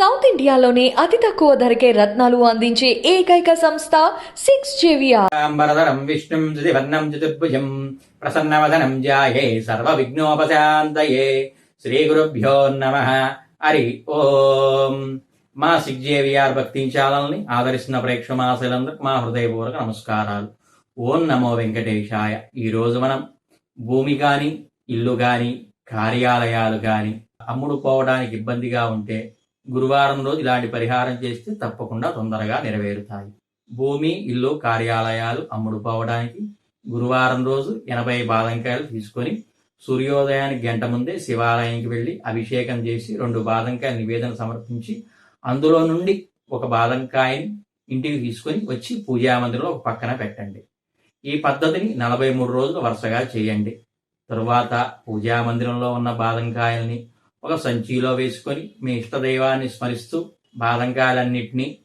South ఇండియాలోనే అతి తక్కువ ధరకే రత్నాలు అందించే ఏకైక సంస్థ సిక్స్ జేవిఆర్. విష్ణుం శ్రీవర్ణం చతుర్భుజం ప్రసన్నవదనం జాయే సర్వ విఘ్నోపశాంతయే శ్రీ గురుభ్యో నమ. హరి ఓం. మా సిగ్జేవిఆర్ భక్తి ఛానల్ని ఆదరిస్తున్న ప్రేక్షమాశలందరికి మా హృదయపూర్వక నమస్కారాలు. ఓం నమో వెంకటేశాయ. ఈ రోజు మనం భూమి కానీ ఇల్లు కానీ కార్యాలయాలు కానీ అమ్ముడుకోవడానికి ఇబ్బందిగా ఉంటే గురువారం రోజు ఇలాంటి పరిహారం చేస్తే తప్పకుండా తొందరగా నెరవేరుతాయి. భూమి ఇల్లు కార్యాలయాలు అమ్ముడుపోవడానికి గురువారం రోజు ఎనభై బాదంకాయలు తీసుకొని సూర్యోదయానికి గంట ముందే శివాలయానికి వెళ్ళి అభిషేకం చేసి రెండు బాదంకాయ నివేదన సమర్పించి అందులో నుండి ఒక బాదంకాయని ఇంటికి తీసుకొని వచ్చి పూజామందిరంలో ఒక పక్కన పెట్టండి. ఈ పద్ధతిని నలభై మూడు రోజులు వరుసగా చేయండి. తరువాత పూజా మందిరంలో ఉన్న బాదంకాయల్ని ఒక సంచిలో వేసుకొని మీ ఇష్టదైవాన్ని స్మరిస్తూ బాదంకాయలన్నింటినీ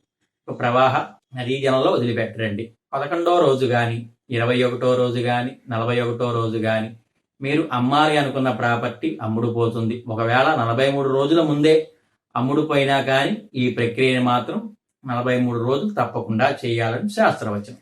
ఒక ప్రవాహ నదీ జలంలో వదిలిపెట్టరండి. పదకొండో రోజు కానీ ఇరవై ఒకటో రోజు కానీ నలభై ఒకటో రోజు కానీ మీరు అమ్మాలి అనుకున్న ప్రాపర్టీ అమ్ముడు పోతుంది. ఒకవేళ నలభై మూడు రోజుల ముందే అమ్ముడుపోయినా కానీ ఈ ప్రక్రియని మాత్రం నలభై మూడు రోజులు తప్పకుండా చేయాలని శాస్త్రవచనం.